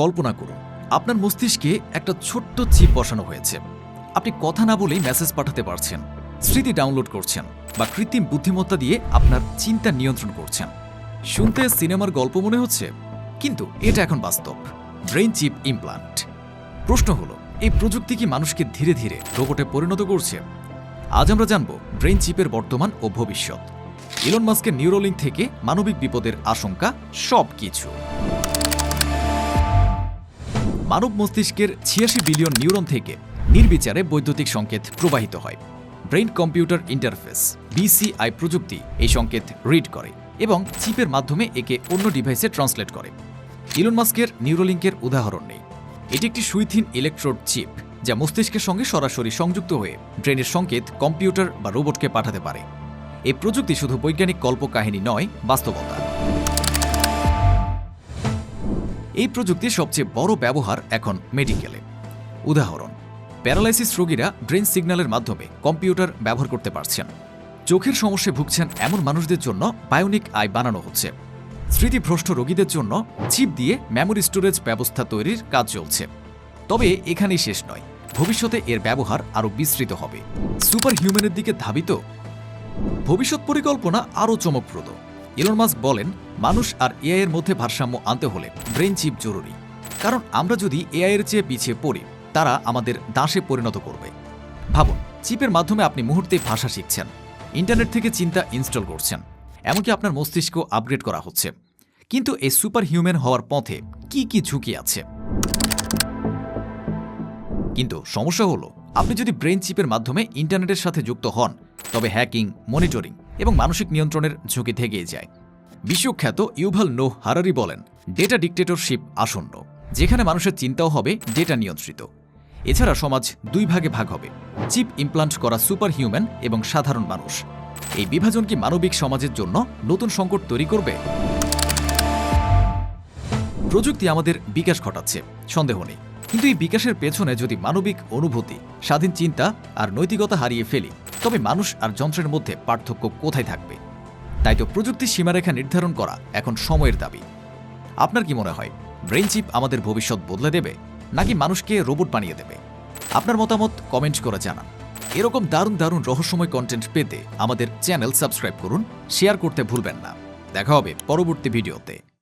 কল্পনা করুন, আপনার মস্তিষ্কে একটা ছোট্ট চিপ বসানো হয়েছে। আপনি কথা না বলেই মেসেজ পাঠাতে পারছেন, স্মৃতি ডাউনলোড করছেন বা কৃত্রিম বুদ্ধিমত্তা দিয়ে আপনার চিন্তা নিয়ন্ত্রণ করছেন। শুনতে সিনেমার গল্প মনে হচ্ছে, কিন্তু এটা এখন বাস্তব। ব্রেইন চিপ ইমপ্লান্ট প্রশ্ন হলো, এই প্রযুক্তি কি মানুষকে ধীরে ধীরে রোবটে পরিণত করছে? আজ আমরা জানব ব্রেইন চিপের বর্তমান ও ভবিষ্যৎ। ইলন মাস্কের নিউরোলিঙ্ক থেকে মানবিক বিপদের আশঙ্কা সব কিছু মানব মস্তিষ্কের ছিয়াশি বিলিয়ন নিউরন থেকে নির্বিচারে বৈদ্যুতিক সংকেত প্রবাহিত হয়। ব্রেইন কম্পিউটার ইন্টারফেস, বিসিআই প্রযুক্তি এই সংকেত রিড করে এবং চিপের মাধ্যমে একে অন্য ডিভাইসে ট্রান্সলেট করে। ইলন মাস্কের নিউরোলিঙ্কের উদাহরণ নেই। এটি একটি সুইথিন ইলেকট্রোড চিপ যা মস্তিষ্কের সঙ্গে সরাসরি সংযুক্ত হয়ে ব্রেনের সংকেত কম্পিউটার বা রোবটকে পাঠাতে পারে। এই প্রযুক্তি শুধু বৈজ্ঞানিক কল্পকাহিনী নয়, বাস্তবতা। এই প্রযুক্তির সবচেয়ে বড় ব্যবহার এখন মেডিকেলে। উদাহরণ, প্যারালাইসিস রোগীরা ব্রেন সিগন্যালের মাধ্যমে কম্পিউটার ব্যবহার করতে পারছেন। চোখের সমস্যায় ভুগছেন এমন মানুষদের জন্য বায়োনিক আই বানানো হচ্ছে। স্মৃতিভ্রষ্ট রোগীদের জন্য চিপ দিয়ে মেমোরি স্টোরেজ ব্যবস্থা তৈরির কাজ চলছে। তবে এখানেই শেষ নয়, ভবিষ্যতে এর ব্যবহার আরও বিস্তৃত হবে। সুপার হিউম্যানের দিকে ধাবিত? ভবিষ্যৎ পরিকল্পনা আরও চমকপ্রদ। ইলন মাস্ক বলেন, মানুষ আর এআই এর মধ্যে ভারসাম্য আনতে হলে ব্রেন চিপ জরুরি। কারণ আমরা যদি এআই এর চেয়ে পিছিয়ে পড়ি, তারা আমাদের দাসে পরিণত করবে। ভাবুন, চিপের মাধ্যমে আপনি মুহূর্তে ভাষা শিখছেন, ইন্টারনেট থেকে চিন্তা ইনস্টল করছেন, এমনকি আপনার মস্তিষ্ক আপগ্রেড করা হচ্ছে। কিন্তু এই সুপার হিউম্যান হওয়ার পথে কি কি ঝুঁকি আছে? কিন্তু সমস্যা হলো, আপনি যদি ব্রেন চিপের মাধ্যমে ইন্টারনেটের সাথে যুক্ত হন, তবে হ্যাকিং, মনিটরিং এবং মানসিক নিয়ন্ত্রণের ঝুঁকি থেকেই যায়। বিশ্বখ্যাত ইউভাল নো হারারি বলেন ডেটা ডিকটেটরশিপ আসন্ন, যেখানে মানুষের চিন্তাও হবে ডেটা নিয়ন্ত্রিত। এছাড়া সমাজ দুই ভাগে ভাগ হবে, চিপ ইমপ্লান্ট করা সুপার হিউম্যান এবং সাধারণ মানুষ। এই বিভাজন কি মানবিক সমাজের জন্য নতুন সংকট তৈরি করবে? প্রযুক্তি আমাদের বিকাশ ঘটাচ্ছে, সন্দেহ নেই। কিন্তু এই বিকাশের পেছনে যদি মানবিক অনুভূতি, স্বাধীন চিন্তা আর নৈতিকতা হারিয়ে ফেলি তবে মানুষ আর যন্ত্রের মধ্যে পার্থক্য কোথায় থাকবে? তাই তো প্রযুক্তির সীমারেখা নির্ধারণ করা এখন সময়ের দাবি। আপনার কি মনে হয় ব্রেন চিপ আমাদের ভবিষ্যৎ বদলে দেবে, নাকি মানুষকে রোবট বানিয়ে দেবে? আপনার মতামত কমেন্ট করে জানান। এরকম দারুণ দারুণ রহস্যময় কন্টেন্ট পেতে আমাদের চ্যানেল সাবস্ক্রাইব করুন, শেয়ার করতে ভুলবেন না। দেখা হবে পরবর্তী ভিডিওতে।